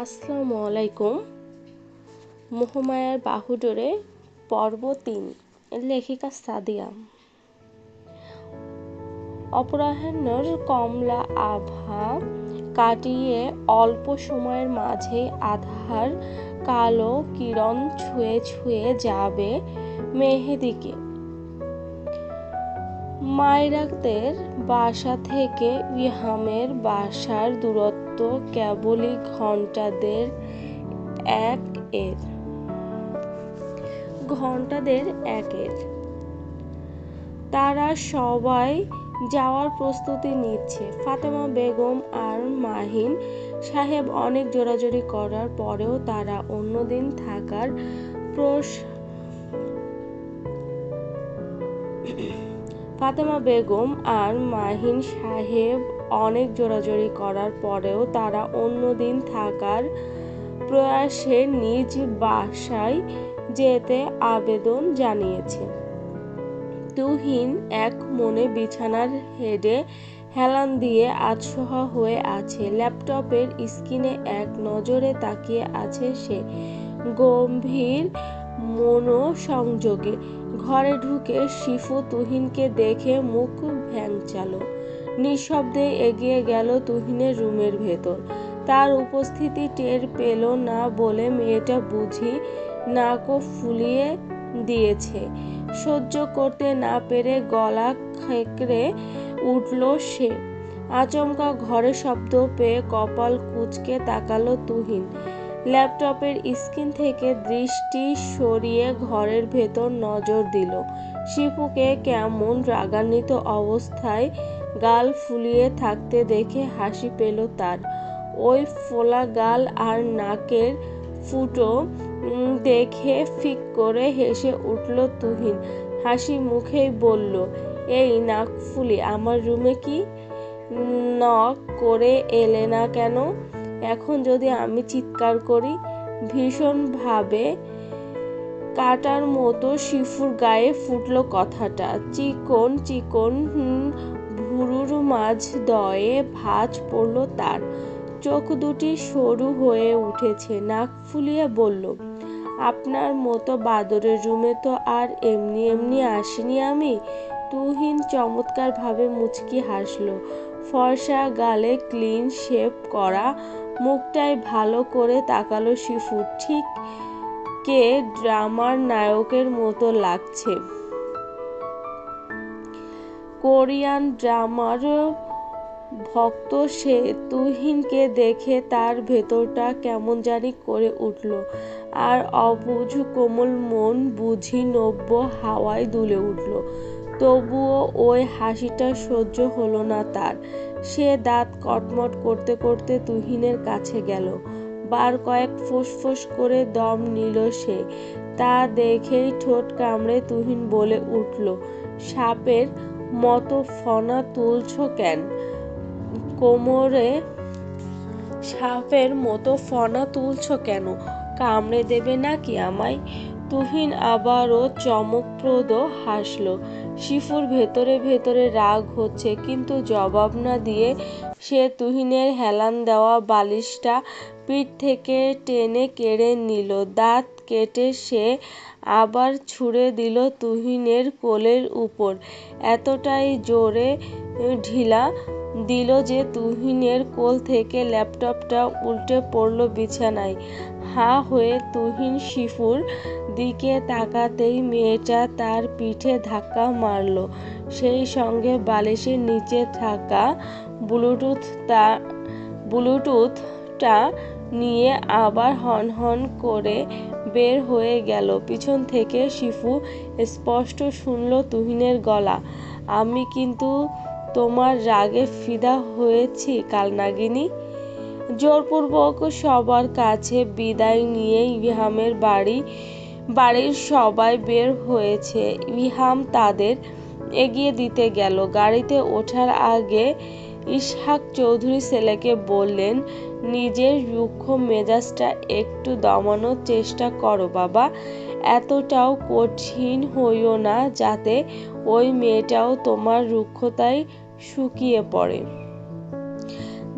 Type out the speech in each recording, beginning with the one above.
আসসালামু আলাইকুম। মোহমায়ার বাহুডোরে পর্ব তিন, লেখিকা সাদিয়া। অপরাহ্নের কমলা আভা কাটিয়ে অল্প সময়ের মাঝে আধার কালো কিরণ ছুঁয়ে ছুঁয়ে যাবে মেহেদিকে। মাইরাকদের বাসা থেকে ইহামের বাসার দূরত্ব কেবলই ঘণ্টাদের এক এর। ঘণ্টাদের একের তারা সবাই যাওয়ার প্রস্তুতি নিচ্ছে। ফাতেমা বেগম আর মাহিন সাহেব অনেক জোরাজোরি করার পরেও তারা অন্যদিন থাকার প্রস ফাতেমা বেগম আর মাহিন সাহেব অনেক জোরাজোরি করার পরেও তারা অন্যদিন থাকার প্রয়াসে নিজ বাসায় যেতে আবেদন জানিয়েছে। তুহিন এক মনে বিছানার হেডে হেলান দিয়ে আতসহা হয়ে আছে। ল্যাপটপের স্ক্রিনে এক নজরে তাকিয়ে আছে সে। গম্ভীর মনোসংযোগে ঘরে ঢুকে শিফু তুহিনকে দেখে মুখ ভ্যাংচালো। নিঃশব্দে এগিয়ে গেল তুহিনের রুমের ভেতর। তার উপস্থিতি টের পেল না বলে মেয়েটা বুঝি নাকও ফুলিয়ে দিয়েছে। সহ্য করতে না পেরে গলা খেকড়ে উঠল সে। আচমকা ঘরে শব্দ পেয়ে কপাল কুচকে তাকালো তুহিন। ল্যাপটপের স্ক্রিন থেকে দৃষ্টি সরিয়ে ঘরের ভেতর নজর দিল। শিপুকে কেমন রাগান্বিত অবস্থায় গাল ফুলিয়ে থাকতে দেখে হাসি পেল তার। ওই ফোলা গাল আর নাকের ফুটো দেখে ফিক করে হেসে উঠল তুহিন। হাসি মুখেই বলল, এই নাক ফুলি, আমার রুমে কি নক করে এলে না কেন? এখন যদি আমি চিৎকার করি, ভীষণভাবে কাটার মতো শিফুর গায়ে ফুটল কথাটা। চিকন চিকন ভুরুর মাঝ দয়ে ভাঁজ পড়ল তার। চোখ দুটি সরু হয়ে উঠেছে, নাক ফুলিয়ে বলল, আপনার মতো বাদরের রুমে তো আর এমনি এমনি আসিনি আমি? তুহিন চমৎকারভাবে মুচকি হাসলো। ফর্সা গালে ক্লিন শেপ করা মুখটাই ভালো করে তাকালো শিফু ঠিক কে ড্রামার নায়কের মতো লাগছে? কোরিয়ান ড্রামার ভক্ত সে তুহিনকে দেখে তার ভেতরটা কেমন জানি করে উঠল। আর অবুঝ কোমল মন বুঝি নব্য হাওয়ায় দুলে উঠল। তবুও ওই হাসিটা সহ্য হলো না তার। সে দাঁত কটমট করতে করতে তুহিনের কাছে গেল। বার কয়েক ফোঁস করে দম নিল সে। তা দেখেই ঠোঁট কামড়ে তুহিন বলে উঠল, সাপের মতো ফনা তুলছ কেন? কোমরে সাপের মতো ফনা তুলছ কেন? কামড়ে দেবে নাকি আমায়? তুহিন আবারও চমকপ্রদ হাসল। শিফুর ভেতরে ভেতরে রাগ হচ্ছে, কিন্তু জবাব না দিয়ে সে তুহিনের হেলান দেওয়া বালিশটা পিঠ থেকে টেনে কেড়ে নিল। দাঁত কেটে সে আবার ছুঁড়ে দিল তুহিনের কোলের উপর। এতটাই জোরে ঢিলা দিল যে তুহিনের কোল থেকে ল্যাপটপটা উল্টে পড়ল বিছানায়। হা হয়ে তুহিন শিফুর দিকে তাকাতেই মেয়েটা তার পিঠে ধাক্কা মারল। সেই সঙ্গে বালিশের নিচে থাকা ব্লুটুথ তা, ব্লুটুথটা নিয়ে আবার হন হন করে বের হয়ে গেল। পিছন থেকে শিফু স্পষ্ট শুনল তুহিনের গলা। আমি কিন্তু তোমার রাগে ফিদা হয়েছি, কালনাগিনী। জোরপূর্বক সবার কাছে বিদায় নিয়ে ইহামের বাড়ি বাড়ির সবাই বের হয়েছে। ইহাম তাদের এগিয়ে দিতে গেল। গাড়িতে ওঠার আগে ইসহাক চৌধুরী ছেলেকে বললেন, নিজের রুক্ষ মেজাজটা একটু দমানোর চেষ্টা করো বাবা। এতটাও কঠিন হইও না যাতে ওই মেয়েটাও তোমার রুক্ষতায় শুকিয়ে পড়ে।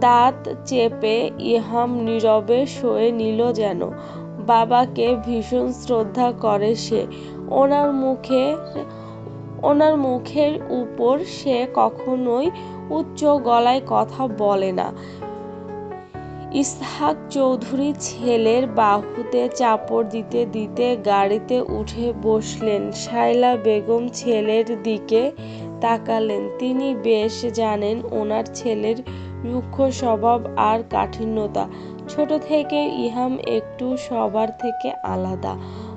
দাঁত চেপে ইহাম নীরবে সয়ে নিল যেন। বাবাকে ভীষণ শ্রদ্ধা করে সে। ওনার মুখে, ওনার মুখের উপর সে কখনোই উচ্চ গলায় কথা বলে না। ইসহাক চৌধুরী ছেলের বাহুতে চাপড় দিতে দিতে গাড়িতে উঠে বসলেন। শায়লা বেগম ছেলের দিকে তাকালেন। তিনি বেশ জানেন ওনার ছেলের রুক্ষ স্বভাব আর কাঠিন্যতা। ছোট থেকে ইহাম একটু সবার থেকে আলাদা।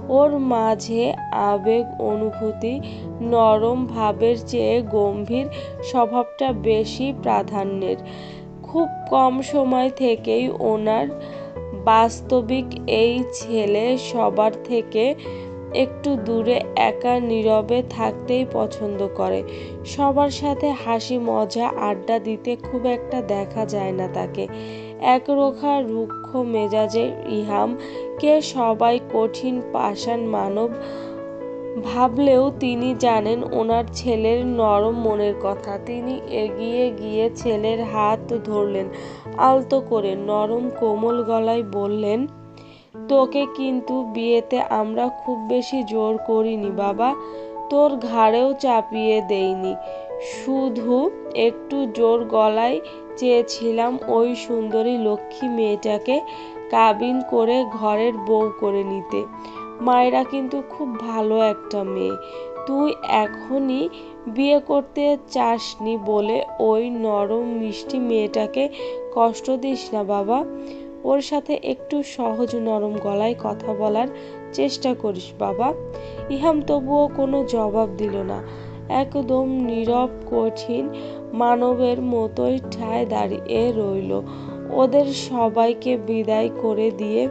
ওর মাঝে আবেগ, অনুভূতি, নরম ভাবের চেয়ে গম্ভীর স্বভাবটা বেশি প্রাধান্যের। খুব কম সময় থেকেই ওনার বাস্তবিক এই ছেলে সবার থেকে একটু দূরে একা নীরবে থাকতেই পছন্দ করে। সবার সাথে হাসি, মজা, আড্ডা দিতে খুব একটা দেখা যায় না তাকে। একরোখা, রুক্ষ মেজাজের ইহাম কে সবাই কঠিন পাষাণ মানব ভাবলেও তিনি জানেন ওনার ছেলের নরম মনের কথা। তিনি এগিয়ে গিয়ে ছেলের হাত ধরলেন, আলতো করে নরম কোমল গলায় বললেন তোকে কিন্তু বিয়েতে আমরা খুব বেশি জোর করিনি, বাবা। তোর ঘাড়েও চাপিয়ে দেইনি। শুধু একটু জোর গলায় চেয়েছিলাম ওই সুন্দরী লক্ষ্মী মেয়েটাকে কাবিন করে ঘরের বউ করে নিতে। মায়েরা কিন্তু খুব ভালো একটা মেয়ে। তুই এখনই বিয়ে করতে চাসনি বলে ওই নরম মিষ্টি মেয়েটাকে কষ্ট দিস না, বাবা। ওর সাথে একটু সহজ নরম গলায় কথা বলার চেষ্টা করিস, বাবা। ইহাম তবুও কোনো জবাব দিল না। একদম নীরব, কঠিন মানবের মতোই ঠায় দাঁড়িয়ে রইল। ওদের সবাইকে বিদায় করে দিয়ে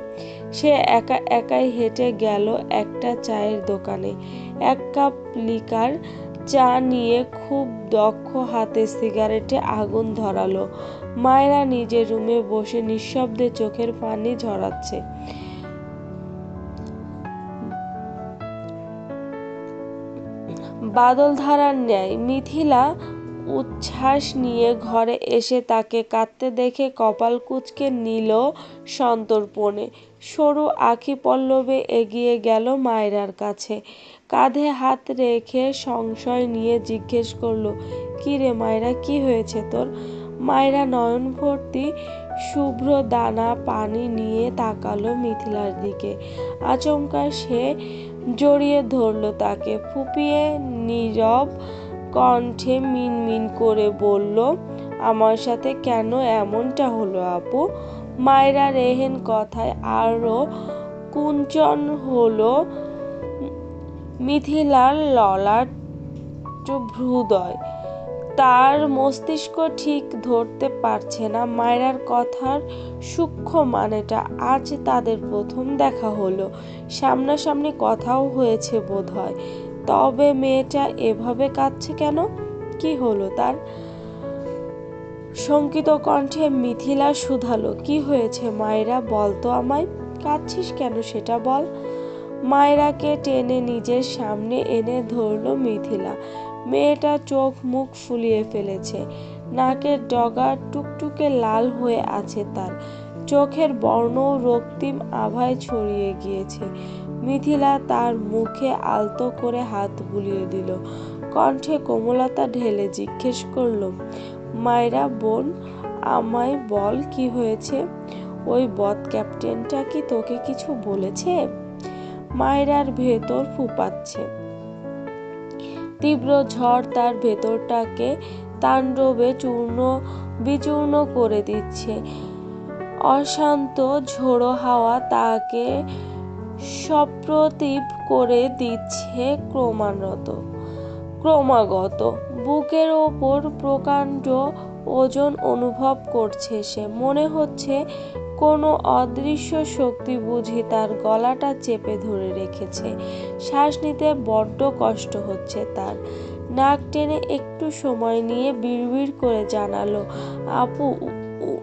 সে একা একাই হেঁটে গেল একটা চায়ের দোকানে। এক কাপ লিকার চা নিয়ে খুব দক্ষ হাতে সিগারেটে আগুন ধরালো। মায়েরা নিজের রুমে বসে নিঃশব্দে চোখের পানি ঝরাচ্ছে। বাদলধারার ন্যায় মিথিলা উচ্ছ্বাস নিয়ে ঘরে এসে তাকে কাঁদতে দেখে কপাল কুচকে নিল সন্তর্পণে। সরু আখি পল্লবে এগিয়ে গেল মায়রার কাছে। কাঁধে হাত রেখে সংশয় নিয়ে জিজ্ঞেস করল, কি রে মায়রা, কি হয়েছে তোর? মায়রা নয়ন ভর্তি শুভ্র দানা পানি নিয়ে তাকালো মিথিলার দিকে। আচমকা সে জড়িয়ে ধরল তাকে, ফুপিয়ে নীরব কণ্ঠে মিনমিন করে বলল, আমার সাথে কেন এমনটা হলো আপু? মায়েরা রেহেন কথায় আরও কুঞ্চন হলো, মিথিলার ললাট ভ্রুদয় তার মস্তিষ্ক ঠিক ধরতে পারছে না। মায়রার কথার সূক্ষ্ম মানেটা আজ তাদের প্রথম দেখা হলো। সামনাসামনি কথাও হয়েছে বোধ হয় তবে মেয়েটা এভাবে কাঁদছে কেন? কি হলো তার? শঙ্কিত কণ্ঠে মিথিলা শুধালো, কি হয়েছে মায়েরা? বলতো আমায়। কাঁদছিস কেন সেটা বল? মায়েরাকে টেনে নিজের সামনে এনে ধরল মিথিলা। মেয়েটা চোখ মুখ ফুলিয়ে ফেলেছে। নাকের ডগা টুকটুকে লাল হয়ে আছে তার। চোখের বর্ণ রক্তিম আভায় ছড়িয়ে গিয়েছে। মিথিলা তার মুখে আলতো করে হাত বুলিয়ে দিল। কণ্ঠে কোমলতা ঢেলে জিজ্ঞেস করল, মায়েরা, বোন, আমায় বল কি হয়েছে? ওই বদ ক্যাপ্টেনটা কি তোকে কিছু বলেছে? মায়েরার ভেতর ফুপাচ্ছে। তীব্র ঝড় তার ভেতরটাকে তাণ্ডবে চূর্ণ, বিচূর্ণ করে দিচ্ছে। অশান্ত ঝোড়ো হাওয়া তাকে সপ্রতিভ করে দিচ্ছে ক্রমাগত ক্রমাগত। বুকের ওপর প্রকাণ্ড ওজন অনুভব করছে সে। মনে হচ্ছে কোনো অদৃশ্য শক্তি বুঝি তার গলাটা চেপে ধরে রেখেছে। শ্বাস নিতে বড্ড কষ্ট হচ্ছে তার। নাক টেনে একটু সময় নিয়ে বিড়বিড় করে জানালো, আপু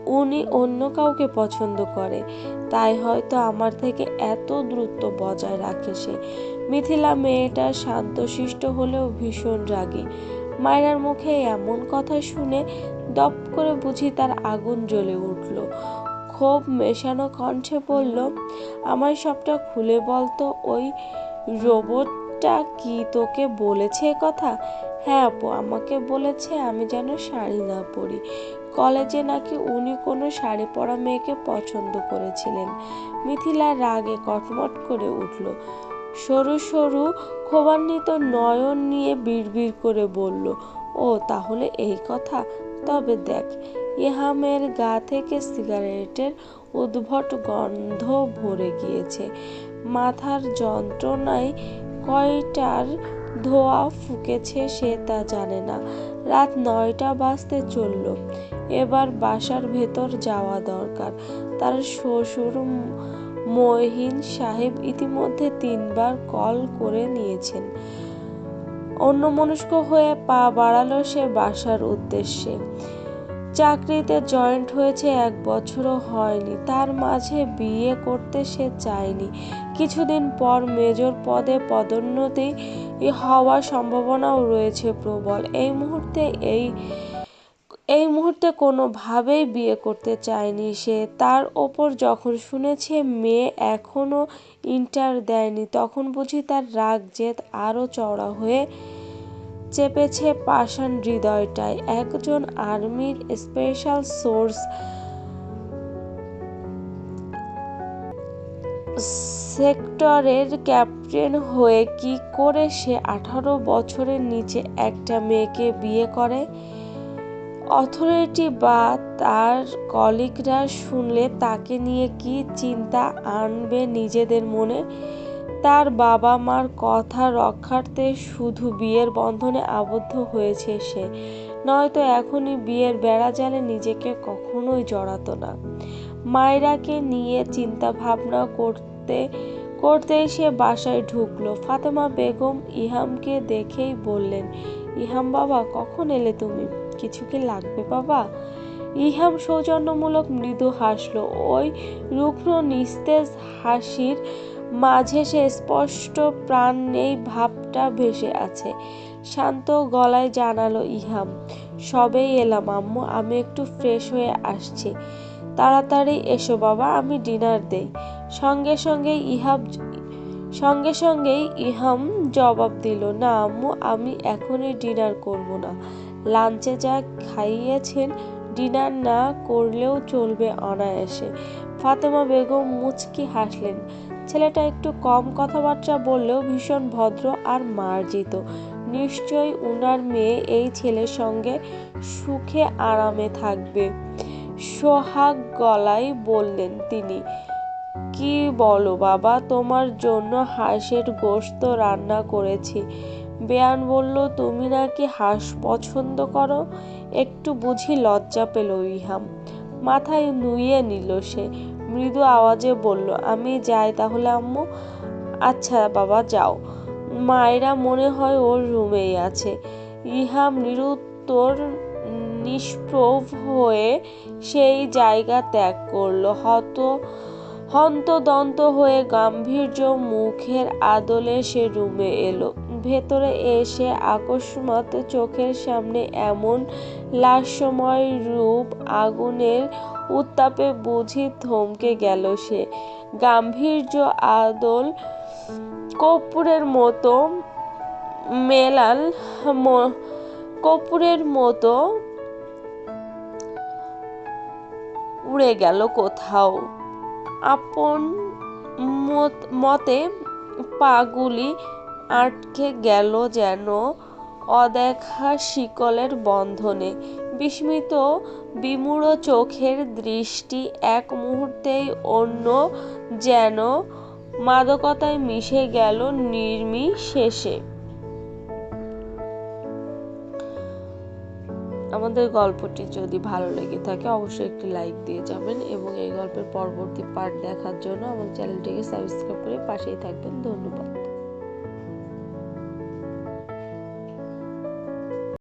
উনি অন্য কাউকে পছন্দ করে। তাই হয়তো আমার থেকে এত দ্রুত বজায় রাখে সে। মিথিলা মেয়েটা শান্তশিষ্ট হলেও ভীষণ রাগী। মায়ের মুখে এমন কথা শুনে দপ করে বুঝি তার আগুন জ্বলে উঠল। ক্ষোভ মেশানো কণ্ঠে বলল, আমায় সবটা খুলে বলতো ওই রোবটটা কি তোকে বলেছে কথা? হ্যাঁ আপু, আমাকে বলেছে, আমি যেন শাড়ি না পরি। কলেজে নাকি উনি কোনো শাড়ি পরা মেয়েকে পছন্দ করেছিলেন। মিথিলা রাগে কটমট করে উঠল। সরু সরু ক্ষোভান্বিত নয়ন নিয়ে বিড়বিড় করে বলল, ও, তাহলে এই কথা? তবে দেখ ইহামের গা থেকে সিগারেটের উদ্ভট গন্ধ ভরে গিয়েছে। মাথার যন্ত্রণায় কয়টার ধোয়া ফুকেছে সে তা জানে না। রাত নয়টা বাজতে চলল। এবার বাসার ভেতর যাওয়া দরকার। তার শ্বশুর মহিন সাহেব ইতিমধ্যে তিনবার কল করে নিয়েছেন। অন্যমনস্ক হয়ে পা বাড়ালো সে বাসার উদ্দেশ্যে। চাকরিতে জয়েন্ট হয়েছে এক বছরও হয়নি। তার মাঝে বিয়ে করতে সে চায়নি। কিছুদিন পর মেজর পদে পদোন্নতি হওয়ার সম্ভাবনাও রয়েছে প্রবল। এই মুহূর্তে এই এই মুহূর্তে কোনোভাবেই বিয়ে করতে চায়নি সে। তার ওপর যখন শুনেছে মেয়ে এখনও ইন্টার দেয়নি, তখন বুঝি তার রাগ, জেদ আরও চওড়া হয়ে চেপেছে পাষাণ হৃদয়টায়। একজন আর্মির স্পেশাল সোর্স সেক্টরের ক্যাপ্টেন হয়ে কি করে সে আঠারো বছরের নিচে একটা মেয়েকে বিয়ে করে? অথরিটি বা তার কলিগরা শুনলে তাকে নিয়ে কি চিন্তা আনবে নিজেদের মনে? তার বাবা মার কথা রক্ষার্থে শুধু বিয়ের বন্ধনে আবদ্ধ হয়েছে সে। নয়তো এখনই বিয়ের বেড়া জালে নিজেকে কখনোই জড়াতো না। মায়রাকে নিয়ে চিন্তা ভাবনা করতে, করতেই সে বাসায় ঢুকলো। ফাতেমা বেগম ইহামকে দেখেই বললেন, ইহাম বাবা, কখন এলে তুমি? কিছু কি লাগবে বাবা? ইহাম সৌজন্যমূলক মৃদু হাসলো। ওই রুগ্ন নিস্তেজ হাসির মাঝে সে স্পষ্ট প্রাণ নেই, ভাবটা ভেসে আছে। শান্ত গলায় জানালো ইহাম, সবেই এলাম আম্মু, আমি একটু ফ্রেশ হয়ে আসছি। তাড়াতাড়ি এসো বাবা, আমি ডিনার দেই। সঙ্গে সঙ্গে ইহাব সঙ্গে সঙ্গেই ইহাম জবাব দিল, না আম্মু, আমি এখনই ডিনার করব না। লাঞ্চে যা খাইয়েছেন ডিনার না করলেও চলবে অনায়াসে। ফাতেমা বেগম মুচকি হাসলেন ছেলেটা একটু কম কথাবার্তা বললেও ভীষণ ভদ্র আর মার্জিত। নিশ্চয়ই উনার মেয়ে এই ছেলের সঙ্গে সুখে আরামে থাকবে। সোহাগ গলায় বললেন তিনি, কি বলো বাবা, তোমার জন্য হাঁসের গোস্ত রান্না করেছি বেয়ান বলল, তুমি নাকি হাঁস পছন্দ করো একটু বুঝি লজ্জা পেল ইহাম। মাথায় নুইয়ে নিল সে। মৃদু আওয়াজে বলল, আমি যাই তাহলে, আম্মু? আচ্ছা বাবা, যাও। মায়েরা মনে হয় ওর রুমেই আছে। ইহাম নিরুত্তর, নিষ্প্রভ হয়ে সেই জায়গা ত্যাগ করল। হত, হন্তদন্ত হয়ে গাম্ভীর্য মুখের আদলে সে রুমে এলো। ভেতরে এসে আকস্মাত চোখের সামনে এমন লাস্যময় রূপ আগুনের উত্তাপে বুঝি থমকে গেল সে। গাম্ভীর্য আদল কর্পূরের মতো মেলাল কর্পূরের মতো উড়ে গেল কোথাও। আপন মতে পাগুলি আটকে গেল যেন অদেখা শিকলের বন্ধনে। বিস্মিত বিমূঢ় চোখের দৃষ্টি এক মুহূর্তেই অন্য যেন মাদকতায় মিশে গেল নির্মিশেষে আমাদের গল্পটি যদি ভালো লেগে থাকে, অবশ্যই একটি লাইক দিয়ে যাবেন এবং এই গল্পের পরবর্তী পার্ট দেখার জন্য আমার চ্যানেলটিকে সাবস্ক্রাইব করে পাশেই থাকবেন। ধন্যবাদ।